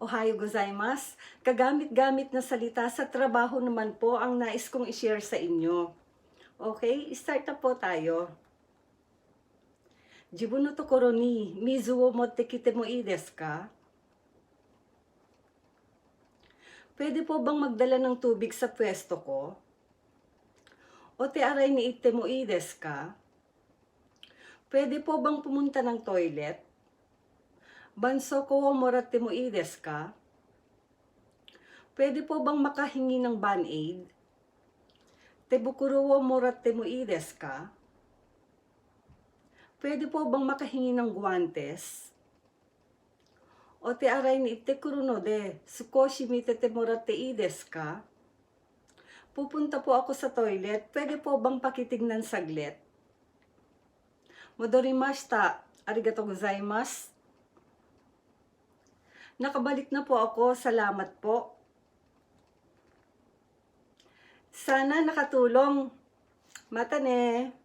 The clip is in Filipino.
Ohayo gozaimasu. Kagamit-gamit na salita sa trabaho naman po ang nais kong i-share sa inyo. Okay, start na po tayo. 自分のところに水を持ってきてもいいですか Pwede po bang magdala ng tubig sa pwesto ko? O te aray ni ite mo i desu ka? Pwede po bang pumunta ng toilet? Banso ko wo moratte mo i desu ka? Pwede po bang makahingi ng band-aid? Tebukuro wo moratte mo i desu ka? Pwede po bang makahingi ng guwantes? O te aray ni ite kuru no de, sukoshi mitete moratte ii desu ka? Pupunta po ako sa toilet, pwede po bang pakitignan saglit? Modorimashita, arigato gozaimasu. Nakabalik na po ako, salamat po. Sana nakatulong. Mata ne.